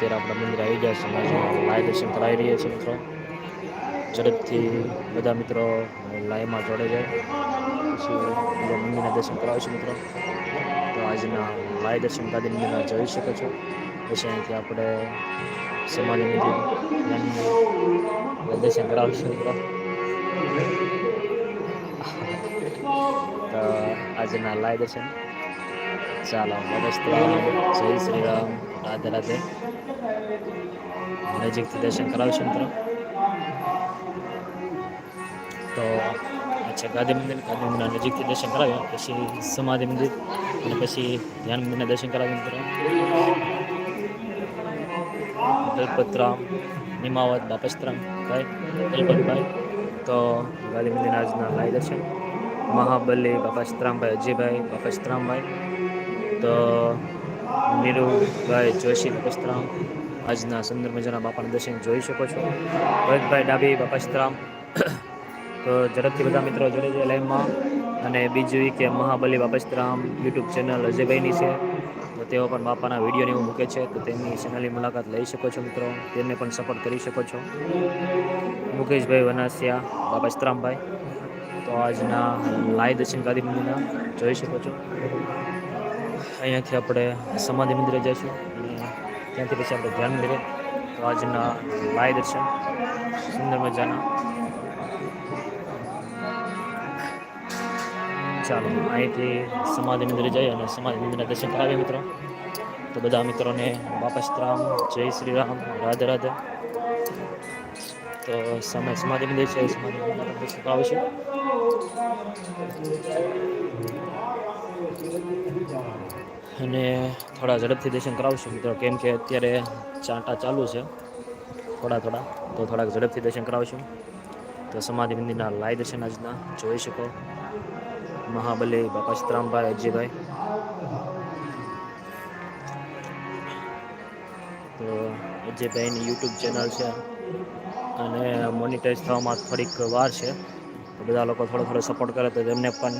અત્યારે આપણા મંદિર આવી ગયા છે લાય દર્શન કરાવી રહ્યા છીએ મિત્રો. ઝડપથી બધા મિત્રો લાઈવમાં જોડે જાય. પછી મંદિરના દર્શન કરાવીશું મિત્રો. તો આજના લાય દર્શન ગાદી મંદિરના જોઈ શકો છો. પછી અહીંથી આપણે સમાધિ મંદિર દર્શન કરાવીશું મિત્રો. તો આજના લાઈવ દર્શન. ચાલો નમસ્કાર જય શ્રી રામ. રાધે રાધે. નજીકથી દર્શન કરાવશું મિત્રો તો અચ્છા ગાંધી મંદિર ગાંધી મંદિરના નજીકથી દર્શન કરાવ્યા પછી સમાધિ મંદિર અને પછી ધ્યાન મંદિરના દર્શન કરાવ્યા મિત્રો દલપતરામ નિમાવત બાપસ્તરામ ભાઈ દલપતભાઈ તો ગાંધી મંદિરના આજના લાઈ દર્શન મહાબલી બાપસ્તરામભાઈ અજયભાઈ બાપસ્તરામભાઈ તો નીરુભાઈ જોશી પસ્તરામ આજના સુંદર મજાના બાપાના દર્શન જોઈ શકો છો. ભરતભાઈ ડાબી બાપસ્તરામ. તો ઝડપથી બધા મિત્રો જોડે છે લાઈવમાં. અને બીજું કે મહાબલી બાપસ્તરામ યુટ્યુબ ચેનલ અજયભાઈની છે. તો તેઓ પણ બાપાના વિડીયોને એવું મૂકે છે. તો તેમની ચેનલની મુલાકાત લઈ શકો છો મિત્રો. તેમને પણ સપોર્ટ કરી શકો છો. મુકેશભાઈ વનાસિયા, બાપાસ્તરામભાઈ. તો આજના લાઈ દર્શન ગાદી મંદિરના જોઈ શકો છો. અહીંયાથી આપણે સમાધિ મંદિરે જઈશું ત્યાંથી પછી આપણે ધ્યાન મંદિરે તો આજના લાઈ દર્શન, સુંદર મજાના. ચાલો, અહીંથી સમાધિ મંદિરે જઈએ અને સમાધિ મંદિરના દર્શન કરાવીએ મિત્રો. તો બધા મિત્રોને વાપસ રામ, જય શ્રી રામ, રાધે રાધે. તો સમય સમાધિ મંદિર છે સમાધિ પણ દર્શન કરાવીશું અને થોડા ઝડપથી દર્શન કરાવશું. મિત્રો, કેમ કે અત્યારે ચાંટા ચાલુ છે, થોડા થોડા, તો થોડાક ઝડપથી દર્શન કરાવશું. તો સમાધિ મંદિરના લાઈ દર્શન આજના જોઈ શકો. મહાબલી, બાપા સીતરામભાઈ અજયભાઈ. તો અજયભાઈની યુટ્યુબ ચેનલ છે. અને મોનિટાઈઝ થવામાં થોડીક વાર છે. તો બધા લોકો થોડો થોડો સપોર્ટ કરે તો તેમને પણ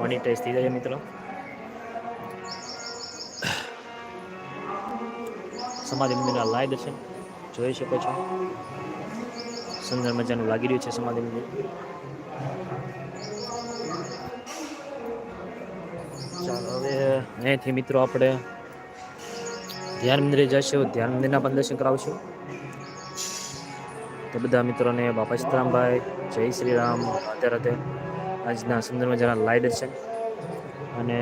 મોનિટાઈઝ થઈ જાય મિત્રો. સમાધિ મંદિરના લાઈ દર્શન જોઈ શકો છો. સુંદર મજાનું લાગી રહ્યું છે સમાધિ મંદિર. ચાલો હવે અહીંયાથી મિત્રો આપણે ધ્યાન મંદિરે જઈશું. ધ્યાન મંદિરના પણ દર્શન કરાવશું. તો બધા મિત્રોને બાપા સીતારામભાઈ જય શ્રી રામ રાધે આજના સંદર્ભમાં જરા લાઈ છે. અને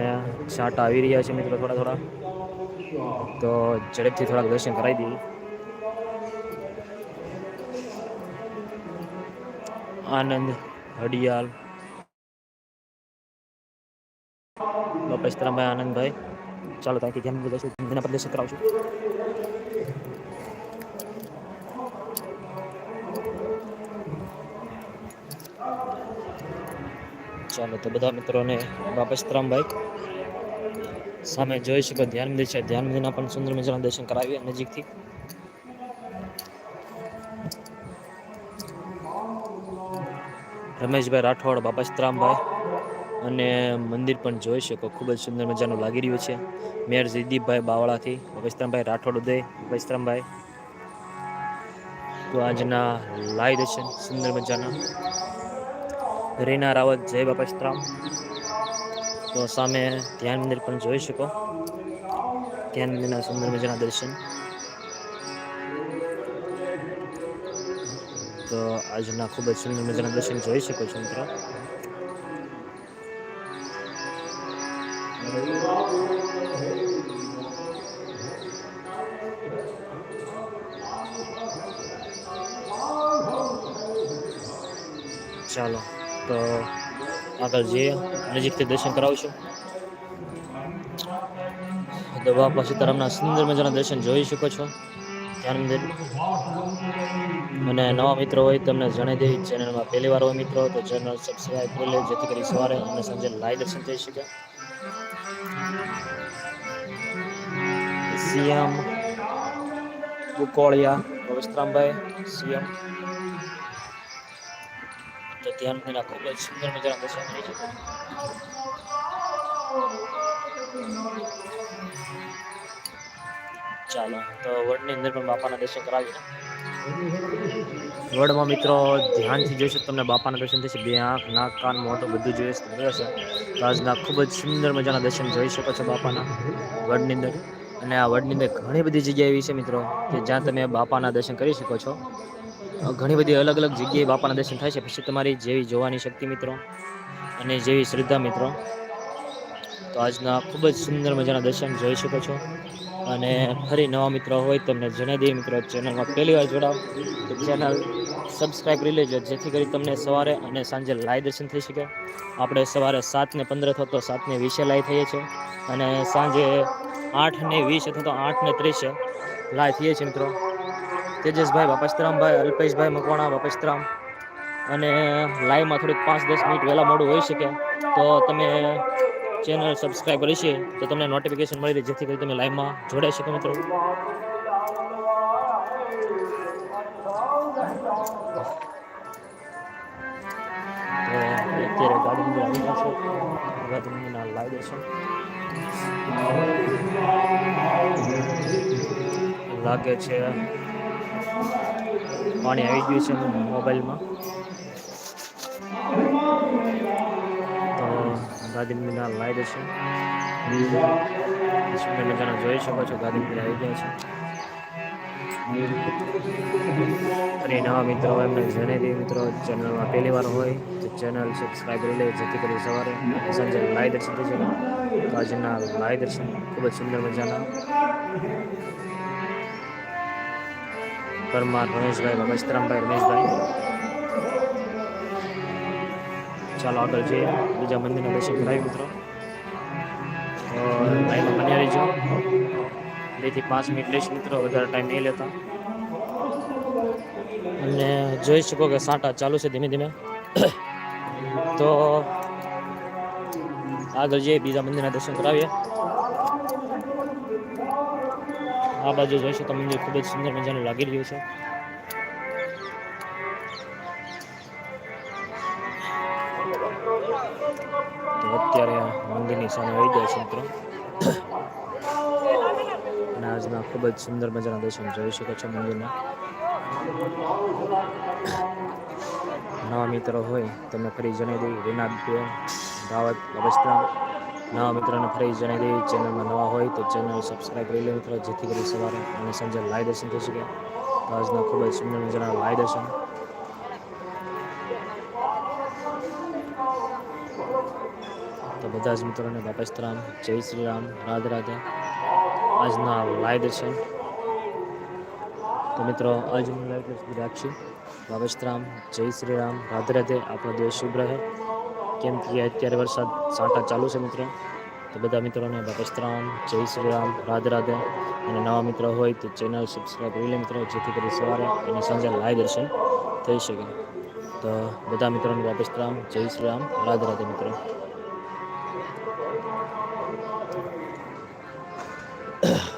છાંટા આવી રહ્યા છે મિત્રો થોડા થોડા. તો ઝડપથી થોડાક દર્શન કરાવી દઈએ. આનંદ હડિયાલ બાપા સીતારામભાઈ આનંદભાઈ. ચાલો ત્યાંથી ધ્યાન મંદિરના દર્શન કરાવશું. ચાલો તો બધા મિત્રોને બાપા સીતરામભાઈ સામે જોઈ શકો ધ્યાન મંદિર છે. ધ્યાન મંદિરના પણ સુંદર મજાના દર્શન કરાવીએ નજીકથી. રમેશભાઈ રાઠોડ બાપસ્તરામભાઈ અને મંદિર પણ જોઈ શકો, ખૂબ જ સુંદર મજાનું લાગી રહ્યું છે. મેયર જયદીપભાઈ બાવળાથી બાપસ્તરામભાઈ રાઠોડ ઉદય બાપસ્તરામભાઈ તો આજના લાઈ દર્શન સુંદર મજાના. રીના રાવત, જય બાપા સીતરામ તો સામે ધ્યાન મંદિર પણ જોઈ શકો. ધ્યાન મંદિરના સુંદર મજાના દર્શન. તો આજના ખૂબ જ સુંદર મજાના દર્શન જોઈ શકો છો મિત્રો. ચાલો. તો આગળ જઈએ. નજીકથી દર્શન કરાવશું. તો બાપા સીતારામના સુંદર મજાના દર્શન જોઈ શકો છો. ધ્યાન મંદિર. અને નવા મિત્રો હોય તમને જણાવી દેવી ચેનલમાં પહેલી વાર હોય મિત્રો, તો ચેનલ સબસ્ક્રાઈબ કરી લે જેથી કરી સવારે અને સાંજે લાઈવ દર્શન થઈ શકે. સીએમ બુકોળિયા વસ્ત્રામભાઈ સીએમ. ધ્યાન મંદિરના ખૂબ જ સુંદર મજાના દર્શન થઈ શકે. ચાલો, તો વડની અંદર પણ બાપાના દર્શન કરાવીએ. વડમાં મિત્રો, ધ્યાનથી જોઈશું તમને બાપાના દર્શન થશે. બે આંખ, નાક, કાન મોટું બધું જોઈશ તો જોશે આજના ખૂબ જ સુંદર મજાના દર્શન જોઈ શકો છો બાપાના વડની અંદર. અને આ વડની અંદર ઘણી બધી જગ્યા એવી છે મિત્રો, કે જ્યાં તમે બાપાના દર્શન કરી શકો છો. ઘણી બધી અલગ અલગ જગ્યાએ બાપાના દર્શન થાય છે. પછી તમારી જેવી જોવાની શક્તિ મિત્રો અને જેવી શ્રદ્ધા મિત્રો. તો આજના ખૂબ જ સુંદર મજાના દર્શન જોઈ શકો છો. અને ફરી નવા મિત્રો હોય તમને જણાવી દઈએ મિત્રો, ચેનલમાં પહેલી વાર જોડાવ તો ચેનલ સબસ્ક્રાઈબ કરી લેજો, જેથી કરી તમને સવારે અને સાંજે લાઈવ દર્શન થઈ શકે. આપણે સવારે સાતને પંદર અથવા તો સાતને વીસે લાઈવ થઈએ છીએ અને સાંજે આઠ ને વીસ અથવા તો આઠ ને ત્રીસે લાઈવ થઈએ છીએ મિત્રો. તેજસભાઈ બાપસ્તરામભાઈ અલ્પેશભાઈ મકવાણા બાપસ્તરામ અને લાઈવમાં થોડીક પાંચ દસ મિનિટ વહેલા મોડું હોઈ શકે, તો તમે ચેનલ સબસ્ક્રાઈબ કરી છે, તો તમને નોટિફિકેશન મળી રહે, જેથી કરી તમે લાઈવમાં જોડાઈ શકો મિત્રો. અત્યારે ગાડી આવી ગયા છે. લાગે છે પાણી આવી ગયું છે મોબાઈલમાં. તો ગાંધીના લાઈવ છે. સુંદર મજાના જોઈ શકો છો, ગાંધીનગર આવી ગયા છે. અને નવા મિત્રો એમને જણાવી મિત્રો, ચેનલમાં પહેલી વાર હોય તો ચેનલ સબસ્ક્રાઈબ કરી લે, જેથી કરી સવારે સાંજે લાઈવ દર્શન થઈ તો આજના લાઈવ દર્શન ખૂબ જ સુંદર મજાના. પરમાર, રમેશભાઈ બાબસ્તરામભાઈ રમેશભાઈ. ચાલો આગળ જઈએ. બીજા મંદિરના દર્શન કરાવી મિત્રો. તો લાઈવમાં બન્યા રહીજો. બેથી પાંચ મિનિટ લઈશ મિત્રો. વધારે ટાઈમ નહીં લેતા. અને જોઈ શકો કે સાંટા ચાલુ છે ધીમે ધીમે. તો આગળ જઈએ, બીજા મંદિરના દર્શન કરાવીએ. આ બાજુ જોઈશું તો મંદિર ખૂબ જ સુંદર મજાનું લાગી રહ્યું છે. અત્યારે મંદિરની સામે આવી ગયા છે મિત્રો. આજના ખૂબ જ સુંદર મજાના દર્શન જોઈ શકો છો મંદિરના. નવા મિત્રો હોય, તમને ફરી જણાવી દઈ રીનાબેન રાવત અવસ્થા નવા મિત્રોને ફરી જણાવી દઈ ચેનલમાં નવા હોય તો ચેનલ સબસ્ક્રાઈબ કરી લે મિત્રો, જેથી કરી સવારે અને સાંજે લાઈવ દર્શન થઈ શકે. તો આજના ખૂબ જ સુંદર મજાના લાઈવ દર્શન. તો બધા જ મિત્રોને બાપસ્તરામ જય શ્રી રામ, રાધે રાધે. આજના લાઈવ દર્શન. તો મિત્રો, આજ હું લાઈવ દર્શન રાખશું. બાપસ્તરામ જય શ્રી રામ, રાધે રાધે. આપણો દેશ શુભ રહે. કેમ કે અત્યારે વરસાદ સાંટા ચાલુ છે મિત્રો. તો બધા મિત્રોને બાપસ્તરામ જય શ્રી રામ, રાધે રાધે. અને નવા મિત્રો હોય તો ચેનલ સબસ્ક્રાઈબ કરી લે મિત્રો, જેથી કરી સવારે અને સાંજે લાઈવ દર્શન થઈ શકે. તો બધા મિત્રોને બાપસ્તરામ જય શ્રી રામ, રાધે રાધે મિત્રો.